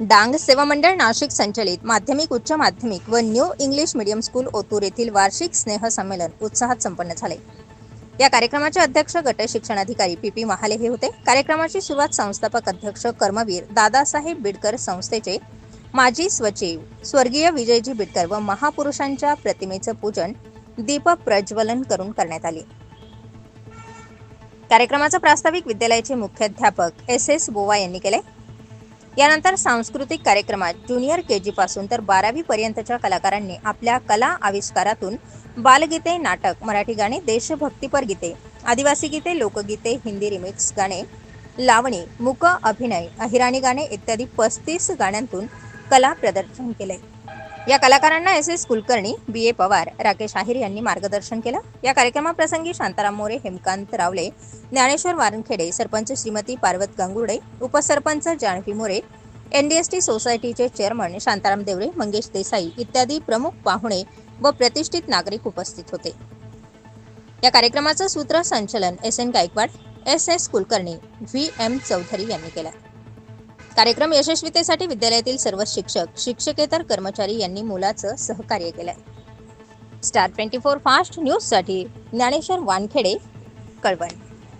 डांग सेवा मंडळ नाशिक संचलित माध्यमिक उच्च माध्यमिक व new English medium school Otur येथील वार्षिक स्नेह संमेलन उत्साहात संपन्न झाले. या कार्यक्रमाचे अध्यक्ष गट शिक्षणाधिकारी पी पी महाले हे होते. कार्यक्रमाची सुरुवात संस्थापक अध्यक्ष कर्मवीर दादासाहेब बिडकर संस्थेचे माजी सचिव स्वर्गीय विजयजी बिडकर व महापुरुषांच्या प्रतिमेचं पूजन दीप प्रज्वलन करून करण्यात आले. कार्यक्रमाचं प्रास्ताविक विद्यालयाचे मुख्याध्यापक एस एस बोवा यांनी केले. यानंतर सांस्कृतिक कार्यक्रमात ज्युनियर के जी पासून तर बारावी पर्यंतच्या कलाकारांनी आपल्या कला आविष्कारातून बालगीते नाटक मराठी गाणे देशभक्तीपर गीते आदिवासी गीते लोकगीते हिंदी रिमिक्स गाणे लावणी मूक अभिनय अहिराणी गाणे इत्यादी पस्तीस गाण्यांतून कला प्रदर्शन केले या कलाकारांना S S Kulkarni B A Pawar Rakesh Ahir यांनी मार्गदर्शन केलं. या कार्यक्रमाप्रसंगी शांताराम मोरे हेमकांत रावले ज्ञानेश्वर वारनखेडे सरपंच श्रीमती पार्वत गांगुर्डे उपसरपंच जानवी मोरे एनडीएसटी सोसायटीचे चेअरमन शांताराम देवळे मंगेश देसाई इत्यादी प्रमुख पाहुणे व प्रतिष्ठित नागरिक उपस्थित होते. या कार्यक्रमाचं सूत्रसंचलन S N Gaikwad S S Kulkarni V M Chaudhari यांनी केलं. कार्यक्रम यशस्वीतेसाठी विद्यालयातील सर्व शिक्षक शिक्षकेतर कर्मचारी यांनी मुलाचं सहकार्य केलंय. स्टार ट्वेंटी फोर फास्ट न्यूजसाठी ज्ञानेश्वर वानखेडे कळवण.